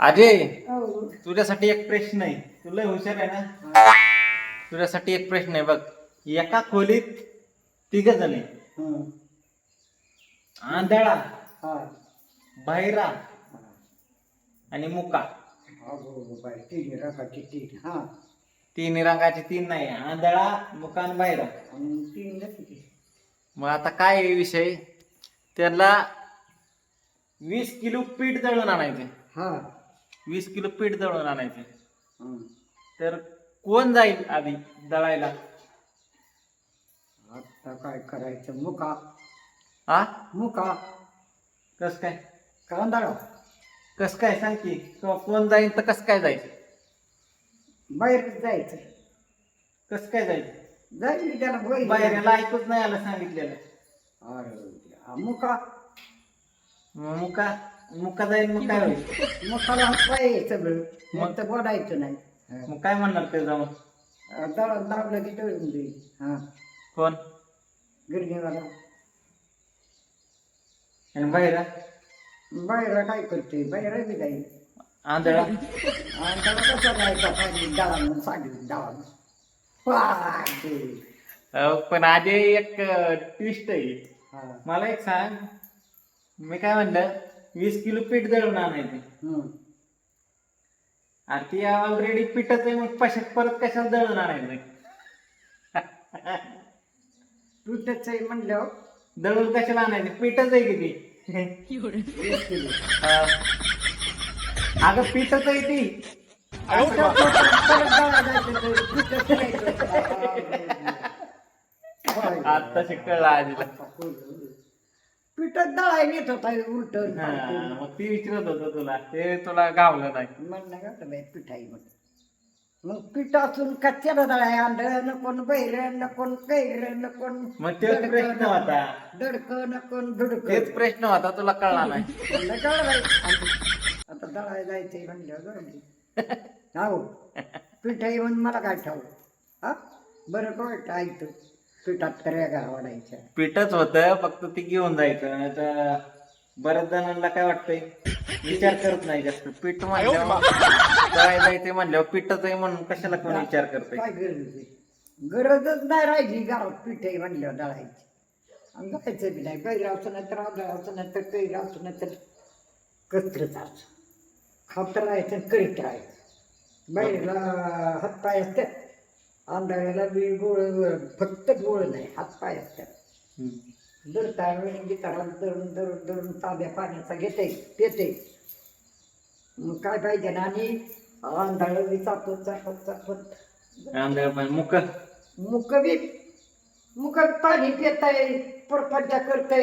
अजय हो. तुझ्यासाठी एक प्रश्न आहे. तू लय हुशार आहे ना? तुझ्यासाठी एक प्रश्न आहे बघ. एका खोलीत तिघ जण आहे हं. आंधळा हा. बहिरा हा. आणि मुका तीन तीन हा. तीन रंगाचे तीन नाही आंधळा मुका आणि बहिरा. मग आता काय विषय? त्याला वीस किलो पीठ दळून आणायचे हा. वीस किलो पीठ दळून आणायचे. हं. तर कोण जाईल आधी दळायला? आता काय करायचं? मुका. हा मुका. कस काय? कांदाळा कस काय सांग की? किंवा कोण जाईल तर कस काय जायचं? बाहेर जायचं. कस काय जायचं? जाईल त्याला बाहेर ऐकूच नाही आलं सांगितलेलं. अरे मुका. मुका मुका जाईल मग काय होईल? मुखाला आहे सगळं? मग? तर बोलायचं नाही. मग काय म्हणणार ते जाऊन? दाबलं की देईल हा. कोण? गिरणीवाला आणि बाहेर? बाहेर काय करते? बाहेर बी जाईल आंधळा? आणि त्याला कसं जायचं. अहो, पण आधी एक ट्विस्ट आहे. हा. मला एक सांग. मी काय म्हणलं वीस किलो पीठ दळून आणायचे. हं. आणि ती ऑलरेडी पीठच आहे मग पशात परत कशाला दळून आणायचं? तुझंच आहे म्हणलं दळून कशाला आणायचं? पीठच आहे किती? वीस किलो. अगं पीठच आहे ती. आता तो नाही. शिकला आजीला. पिठात दळायला येत होता उलट हा, मग ती विचारत होत तुला ते तुला गावलं नाही. म्हणणं का बाई पिठाई म्हणून. मग पिठ असून कच्च्याला दळाय आंधळ नकोन बैर नकोन कैर नकोन मग तेच प्रश्न होता. दडक नकोन धुडक तेच प्रश्न होता तुला कळला नाही. म्हणलं कळलं बाई. आता दळायला जायचंय म्हणलं बरं हो पिठाई म्हणून मला काय ठाऊ हा? बरं कळतं ऐकतं. पिठात कऱ्या गावाडायच्या पीठच होत फक्त ती घेऊन जायचं आता बऱ्याच जणांना काय वाटतंय? विचार करत नाही जास्त. पीठ म्हणल्यावर काय जायचंय म्हणल्यावर पीठच आहे म्हणून कशाला कोण विचार करतोय? काय गरज आहे? गरजच नाही राहिली गावात पिठे म्हणल्यावर दळायची. आणि जायचं बी नाही. गैर असं नाही तर असं नाही तर कैर असं नाही तर कसरत असं खात राहायचं करीत राहायचं. बैला हातपाय असतात. आंधळ्याला बी गोळ फक्त गोळ नाही हातपाय असतात. हम्म. दरता वेळी गिटारात दरून दरून दरून ताब्या पाण्याचा घेते पेते मग काय पाहिजे ना आणि आंधळ बी चापत चापत चापत. आंधळ पण मुक. मुक बी मुक पाणी पिताय परपंचा करताय.